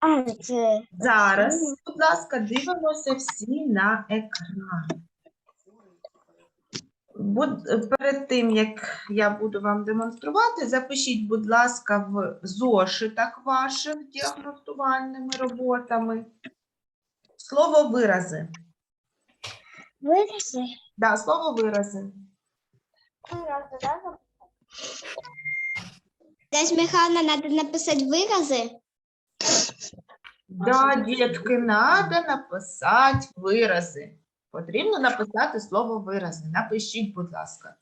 А, це Зараз, будь ласка, дивимося всі на екран. Буд- Перед тим, як я буду вам демонструвати, запишіть, будь ласка, в зошитах ваших діагностувальними роботами слово вирази. вирази. Да, слово вирази. Десь Михайловна, треба написати вирази. Да, дітки, треба написати вирази. Потрібно написати слово вирази. Напишіть, будь ласка.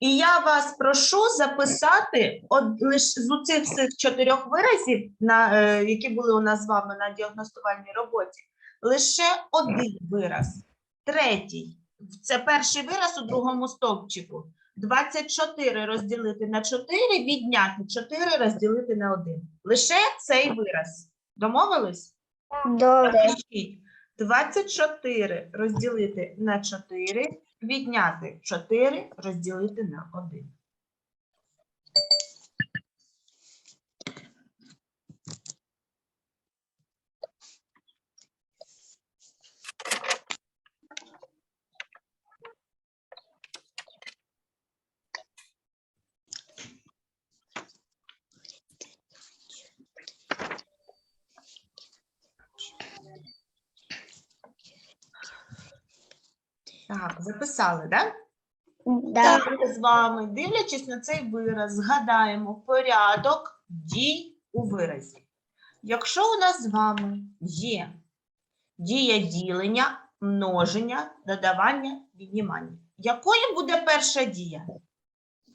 І я вас прошу записати од, лише з цих всіх чотирьох виразів, на, е, які були у нас з вами на діагностувальній роботі, лише один вираз. Третій. Це перший вираз у другому стовпчику. 24 розділити на 4, відняти 4 розділити на 1. Лише цей вираз. Домовились? Добре. 24 розділити на 4, відняти 4 розділити на 1. Так, записали, так? Да. Ми з вами, дивлячись на цей вираз, згадаємо порядок дій у виразі. Якщо у нас з вами є дія ділення, множення, додавання, віднімання, якою буде перша дія?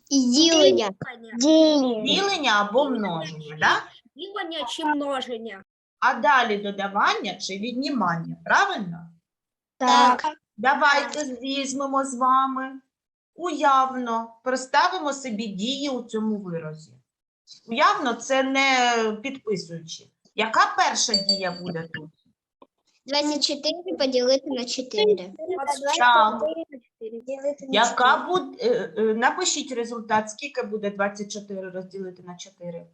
Ділення. Ділення. Ділення або множення, да? Ділення чи множення? а далі додавання чи віднімання, правильно? Так. Давайте візьмемо з вами уявно, представимо собі дії у цьому виразі. Уявно, це не підписуючи. Яка перша дія буде тут? 24 поділити на 4. Так. Яка буде, е, напишіть результат, скільки буде 24 розділити на 4?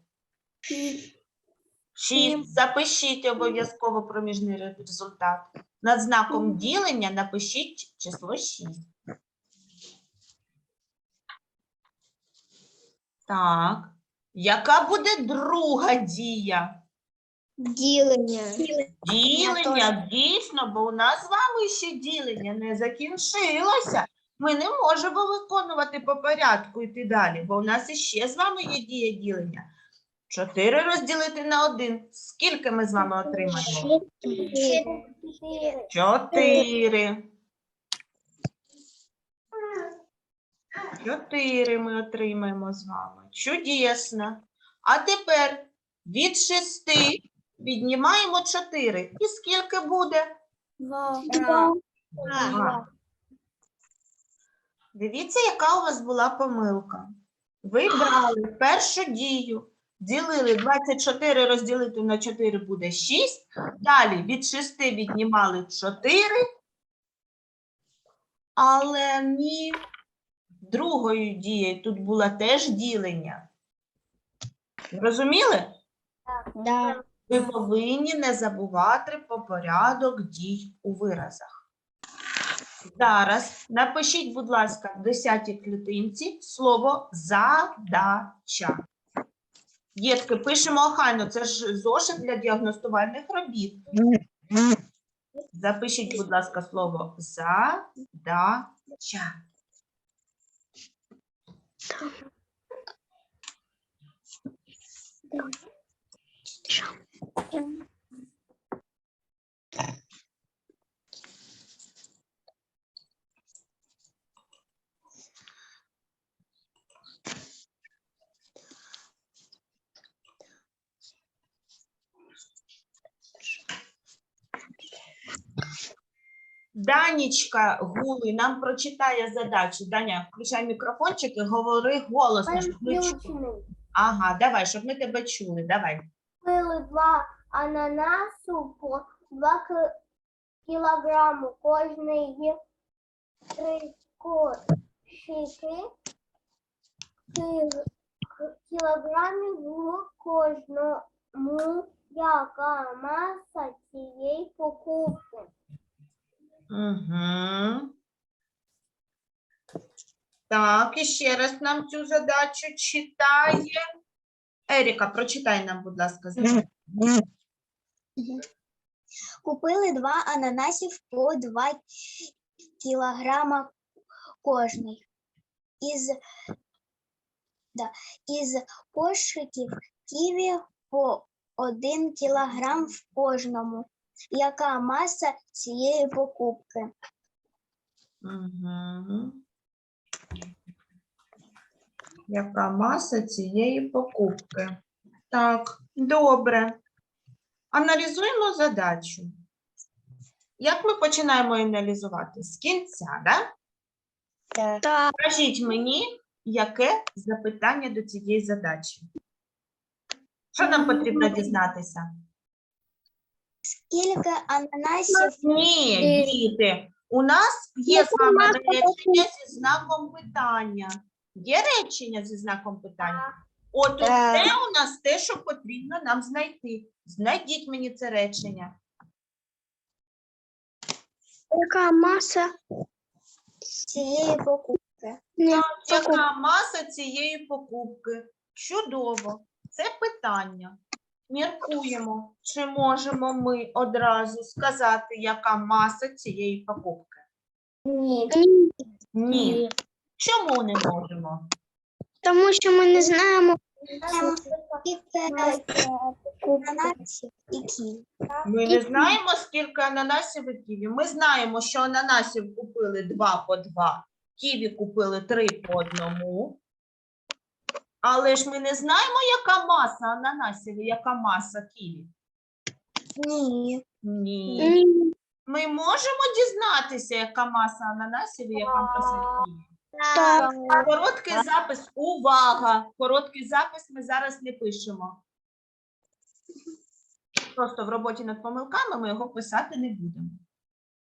6. Запишіть обов'язково проміжний результат. Над знаком ділення напишіть число 6. Так. Яка буде друга дія? Ділення. Ділення, дійсно, бо у нас з вами ще ділення не закінчилося. Ми не можемо виконувати по порядку йти далі, бо у нас іще з вами є дія ділення. 4 розділити на 1. Скільки ми з вами отримаємо? 4. 4 ми отримаємо з вами. Чудесно. А тепер від 6 віднімаємо 4. І скільки буде? Два. Два. Дивіться, яка у вас була помилка. Ви брали першу дію, ділили 24 розділити на 4 буде 6. Далі від 6 віднімали 4. Але ні. Другою дією тут було теж ділення. Розуміли? Да. Ви повинні не забувати про порядок дій у виразах. Зараз напишіть, будь ласка, в 10 клітинці слово задача. Дітки, пишемо охайно, це ж зошит для діагностувальних робіт. Запишіть, будь ласка, слово задача. Данічка Гули нам прочитає задачу. Даня, включай мікрофончик і говори голосно, щоб ми чули. Ага, давай, щоб ми тебе чули. Давай. Купили два ананасу по 2 кілограму кожний три кошики кіл- кілограмів в кожному. Яка маса цієї покупки? Угу. Так, і ще раз нам цю задачу читає. Еріка, прочитай нам, будь ласка. Купили два ананасів по 2 кілограма кожний. Із, да, із кошиків ківі по 1 кілограм в кожному. Яка маса цієї покупки? Угу. Яка маса цієї покупки? Так, добре. Аналізуємо задачу. Як ми починаємо аналізувати? З кінця, да? Так. Скажіть мені, яке запитання до цієї задачі? Що нам потрібно дізнатися? Скільки ананасів Ні, діти, у нас є з вами речення зі знаком питання. Є речення зі знаком питання? От це у нас те, що потрібно нам знайти. Знайдіть мені це речення. Яка маса? цієї покупки? Яка маса цієї покупки? Чудово. Це питання. Міркуємо, чи можемо ми одразу сказати, яка маса цієї покупки? Ні. Ні. Чому не можемо? Тому що ми не знаємо. Скільки ананасів і ківі? Ми не знаємо, скільки ананасів і ківі. Ми знаємо, що ананасів купили два по два, ківі купили три по одному. Але ж ми не знаємо, яка маса ананасів і яка маса ківі. Ні. Ні. Ми можемо дізнатися, яка маса ананасів і яка маса ківі. Так. Короткий запис. Увага! Короткий запис ми зараз не пишемо. Просто в роботі над помилками ми його писати не будемо.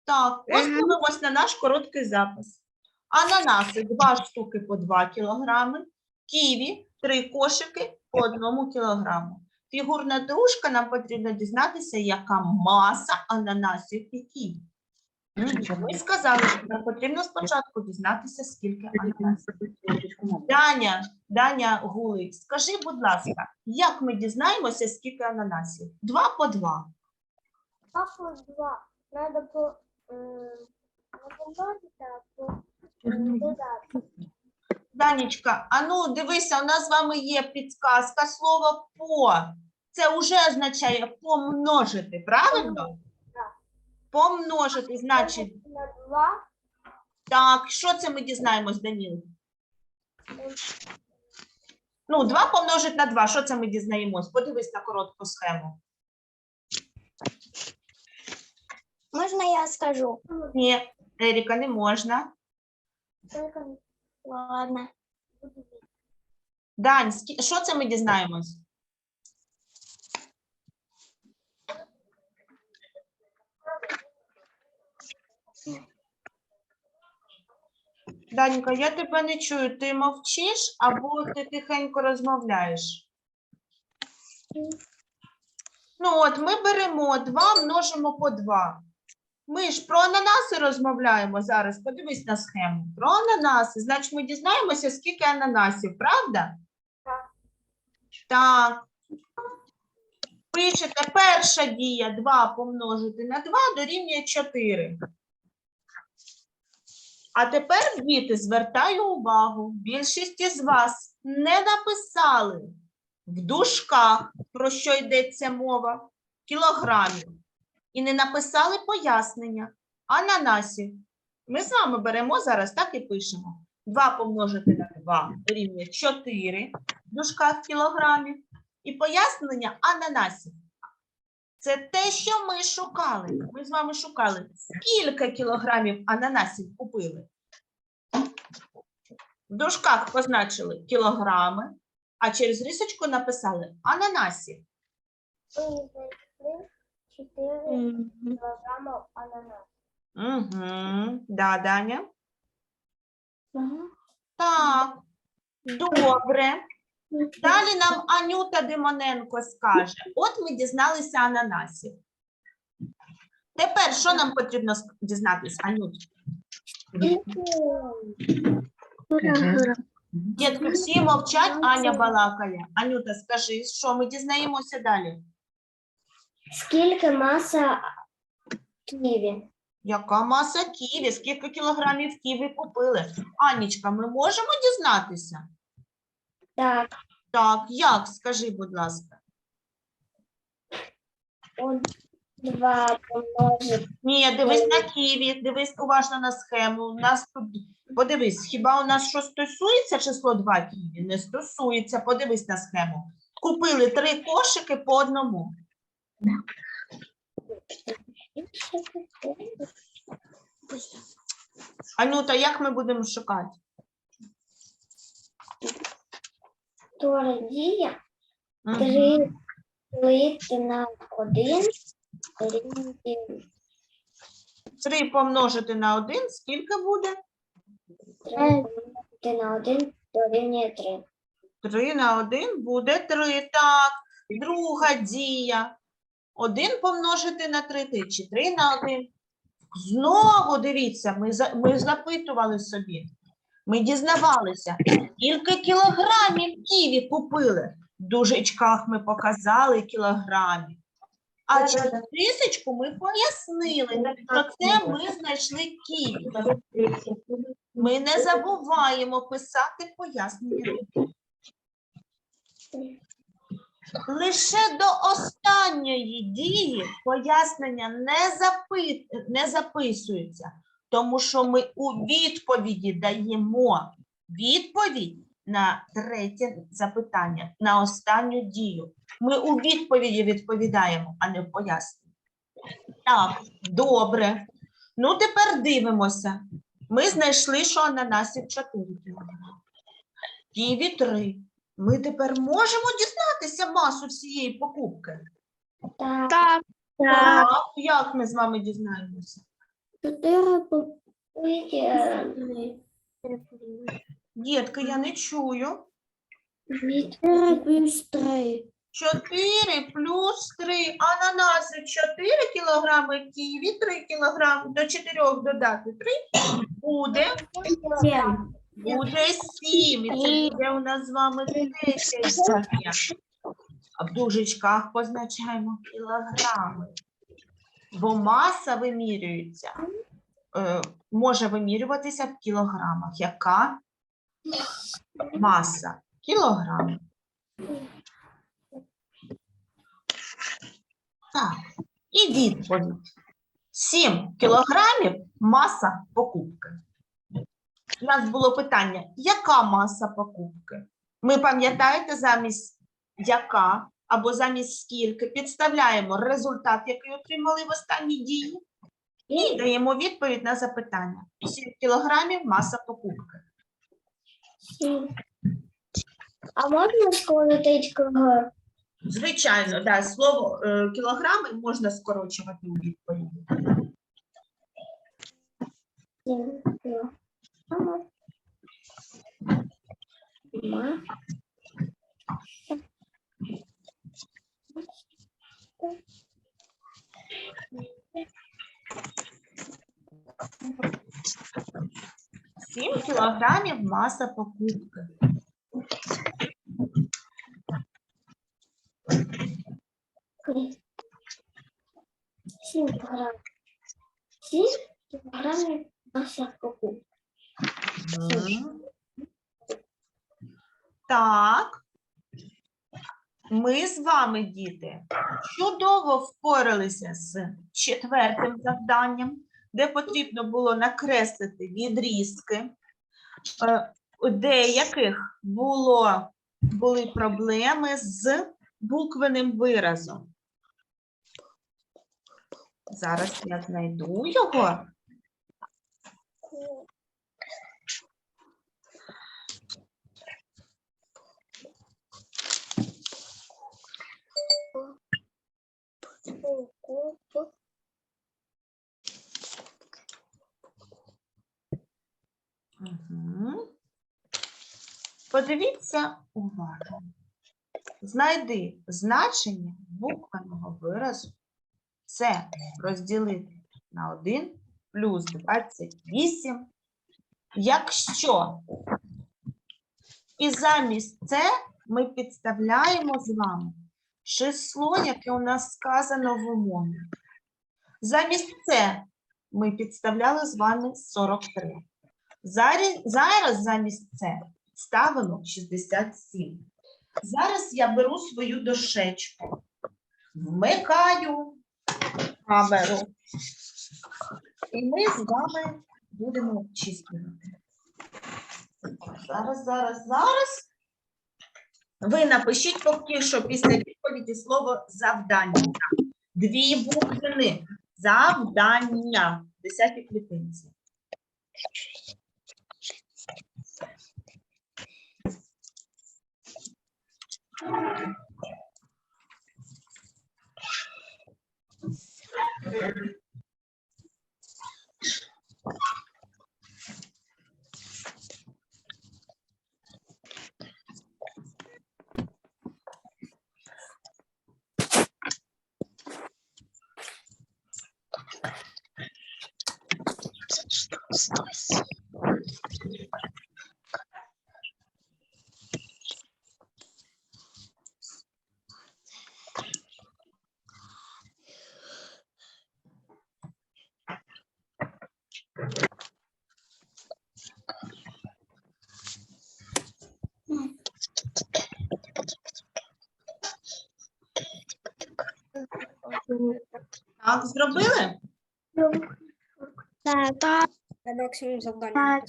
Так, ось дивимось на наш короткий запис. Ананаси 2 штуки по 2 кілограми, ківі 3 кошики по 1 кілограму. Фігурна дружка нам потрібно дізнатися, яка маса ананасів і ківі. Ми сказали, що нам потрібно спочатку дізнатися, скільки ананасів. Даня, Даня Гулик, скажи, будь ласка, як ми дізнаємося, скільки ананасів? Два по два. Два. Надо по м, не помножити, а по м, додати. Данечка, а ну дивися, у нас з вами є підсказка слово по. Це вже означає помножити, правильно? Помножити, значить, На два. так, що це ми дізнаємось, Даніл? Ну, 2 помножити на 2, що це ми дізнаємось? Подивись на коротку схему. Можна я скажу? Ні, Еріка, не можна. Ладно. Дань, що це ми дізнаємось? Данька, я тебе не чую. Ти мовчиш або ти тихенько розмовляєш? Ну от, ми беремо 2, множимо по 2. Ми ж про ананаси розмовляємо зараз. Подивись на схему. Про ананаси. Значить, ми дізнаємося, скільки ананасів, правда? Так. Так. Пишете перша дія 2 помножити на 2 дорівнює 4. А тепер, діти, звертаю увагу, більшість із вас не написали в дужках, про що йдеться мова, кілограмів, і не написали пояснення ананасів. Ми з вами беремо зараз так і пишемо. 2 помножити на 2 дорівнює 4 в дужках кілограмів. І пояснення ананасів. Це те, що ми шукали. Ми з вами шукали, скільки кілограмів ананасів купили. В дужках позначили кілограми, а через рисочку написали ананасів. Знайшли 4 кілограми ананасу. Угу. Да, Даня? Так. Добре. Далі нам Анюта Димоненко скаже: от ми дізналися ананасів. Тепер що нам потрібно ск- дізнатися, Анют? Дітки, всі мовчать, Аня балакає. Анюта, скажи, що ми дізнаємося далі? Скільки маса ківі? Яка маса ківі? Скільки кілограмів ківі купили? Анічка, ми можемо дізнатися? Так, Так, як? Скажи, будь ласка. 2 помножити Ні, дивись на ківі, дивись уважно на схему. У нас тут подивись, хіба у нас що стосується число 2 ківі? Не стосується. Подивись на схему. Купили три кошики по одному. Анюта, як ми будемо шукати? Тоді Мгм. 3 лити на 1 рівні Три помножити на один, скільки буде? 3 лити на 1 дорівнює 3. Три на один буде три. Так, друга дія. Один помножити на три тисячі. Три на один. Знову дивіться, ми, за- ми запитували собі. Ми дізнавалися, скільки кілограмів ківі купили. В дужечках ми показали кілограмів. А через тисячку ми пояснили, що це ми знайшли ківі. Ми не забуваємо писати пояснення. Лише до останньої дії пояснення не, запит... не записуються, тому що ми у відповіді даємо відповідь на третє запитання, на останню дію. Ми у відповіді відповідаємо, а не в поясненні. Так, добре. Ну, тепер дивимося. Ми знайшли, що ананасів 4 кілограми. Ківі 3. Ми тепер можемо дізнатися масу всієї покупки. Так, Так, Так. Як ми з вами дізнаємося? 4 попити Дітки, я не чую. 4 плюс 3. 4 плюс 3. Ананаси 4 кілограми, ківі 3 кілограми. До 4 додати 3 буде, буде 7. І це буде у нас з вами 10 дія. А в дужечках позначаємо кілограми. Бо маса вимірюється, е, може вимірюватися в кілограмах. Яка маса? Кілограм. Так, і відповідь. 7 кілограмів маса покупки. У нас було питання, яка маса покупки? Ми пам'ятаєте замість яка або замість скільки підставляємо результат, який отримали в останній дії, і даємо відповідь на запитання. 7 кілограмів маса покупки. А можна скоротити? Звичайно, да, слово е, кілограми можна скорочувати у відповіді. 7 кілограмів. Ма. Сім кілограмів маса покупки. Сім кілограмів. Сім кілограмів маса покупки. Мгм. Так. Ми з вами, діти, чудово впоралися з четвертим завданням, де потрібно було накреслити відрізки. Е, У деяких було, були проблеми з буквеним виразом. Зараз я знайду його. Подивіться уважно. Знайди значення буквеного виразу. Це розділити на 1 плюс 28. Якщо і замість це ми підставляємо з вами число, яке у нас сказано в умові. Замість це ми підставляли з вами 43. Зараз, замість це ставимо 67. Зараз я беру свою дощечку, вмикаю камеру. І ми з вами будемо обчислювати. Зараз, зараз, зараз. Ви напишіть поки що після відповіді слово завдання. Дві буквини. Завдання. Десяті клітинці. 107. Так, зробили? Так максимум завдання. так.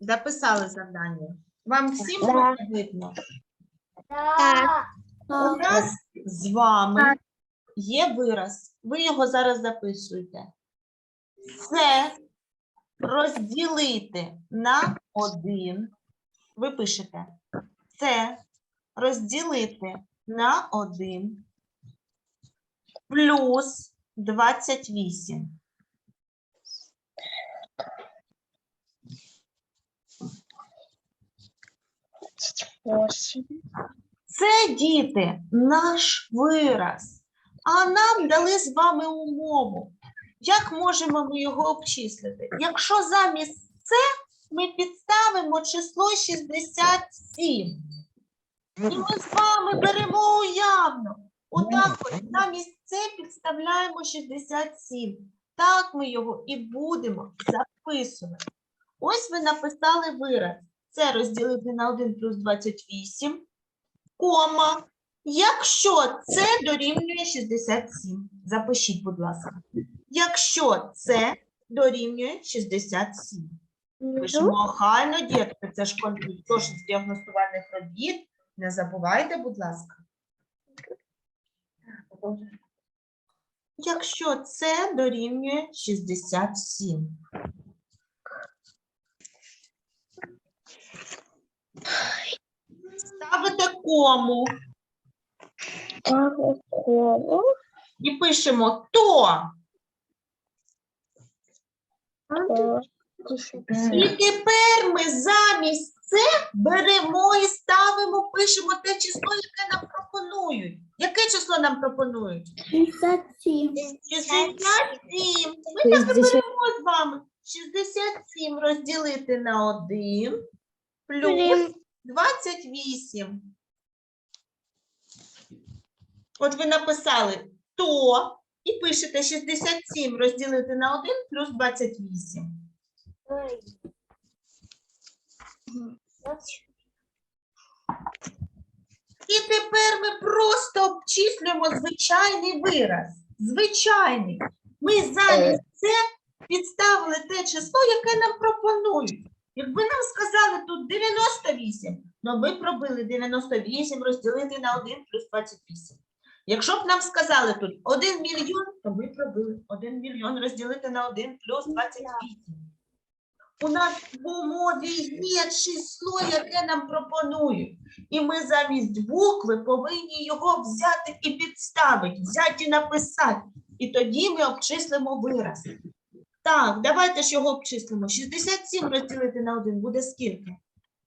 Записали завдання. Вам всім Да. було видно? Так. У нас з вами є вираз. Ви його зараз записуєте. Це розділити на один. Ви пишете. Це розділити на один плюс 28. Восемь. Це діти, наш вираз. А нам дали з вами умову. Як можемо ми його обчислити? Якщо замість це ми підставимо число 67. І ми з вами беремо уявно. Отак от замість це підставляємо 67. Так ми його і будемо записувати. Ось ви написали вираз. Це розділити на 1 плюс 28 кома. Якщо це дорівнює 67. Запишіть, будь ласка. Якщо це дорівнює 67. Пишемо охайно, дітки, це ж контроль з діагностувальних робіт. Не забувайте, будь ласка. Якщо це дорівнює 67. Ставите кому. Кому? І пишемо то. І тепер ми замість це беремо і ставимо, пишемо те число, яке нам пропонують. Яке число нам пропонують? 67. 67. Ми так і беремо з вами. 67 розділити на 1 плюс Блін. 28. От ви написали то і пишете 67 розділити на 1 плюс 28. Ой. І тепер ми просто обчислюємо звичайний вираз. Звичайний. Ми замість це підставили те число, яке нам пропонують. Якби нам сказали тут 98, то ми пробили 98 розділити на 1 плюс 28. Якщо б нам сказали тут 1 мільйон, то ми пробили 1 мільйон розділити на 1 плюс 28. У нас в умові є число, яке нам пропонують. І ми замість букви повинні його взяти і підставити, взяти і написати. І тоді ми обчислимо вираз. Так, давайте ж його обчислимо. 67 розділити на 1 буде скільки?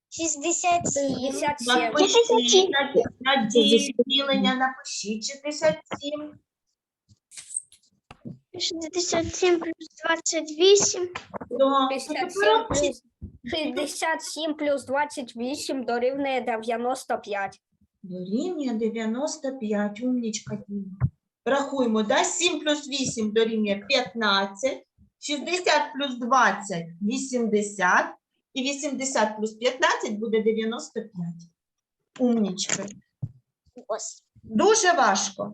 67. 57. Напишіть на, на ділення, напишіть 67. 67 плюс 28. То, 57 плюс 67 плюс 28 дорівнює 95. Дорівнює 95, умнічка Діма. Рахуємо, да? 7 плюс 8 дорівнює 15, 60 плюс 20 – 80, і 80 плюс 15 буде 95. Умнічки. Дуже важко.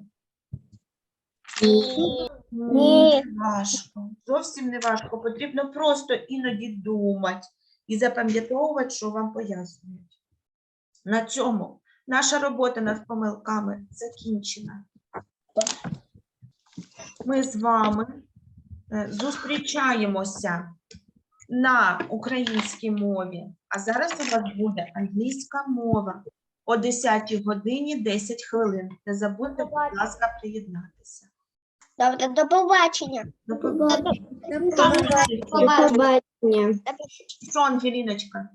Ні. Не важко. Зовсім не важко. Потрібно просто іноді думати і запам'ятовувати, що вам пояснюють. На цьому наша робота над помилками закінчена. Ми з вами зустрічаємося на українській мові, а зараз у вас буде англійська мова о 10 годині 10 хвилин. Не забудьте, будь ласка, приєднатися. Добре, до побачення. До побачення. До побачення. Що, Ангеліночка?